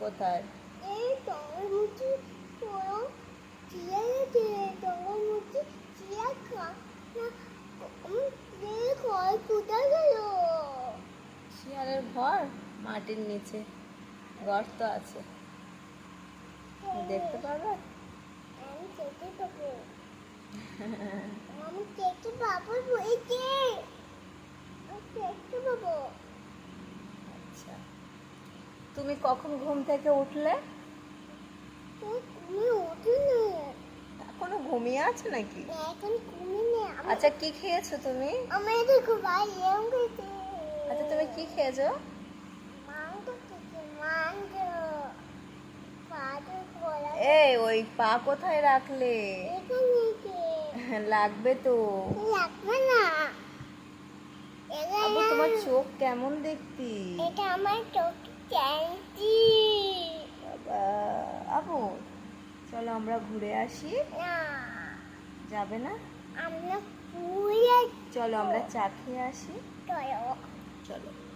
কোথায়? এই বড় চিয়া আছে চিয়া খা এই ঘর কোথায় গেল। শিয়ালের ঘর মাটির নিচে। গর্ত আছে। দেখতে পারবে? আমি দেখতে পাবো। আমি দেখতে পাবো আমি দেখতে পাবো। তুমি কখন ঘুম থেকে উঠলে? এখনও ঘুমিয়ে আছো নাকি? আচ্ছা কি খেয়েছো তুমি? আচ্ছা তুমি কি খেয়েছো? এই ওই পা কোথায় রাখলে? লাগবে তো। লাগবে না। তোমার চোখ কেমন দেখতি? এটা আমার চোখ। ক্যান্টি আপু চলো আমরা ঘুরে আসি। যাবে না? আমরা চলো আমরা চা খেয়ে আসি। চলো। চলো।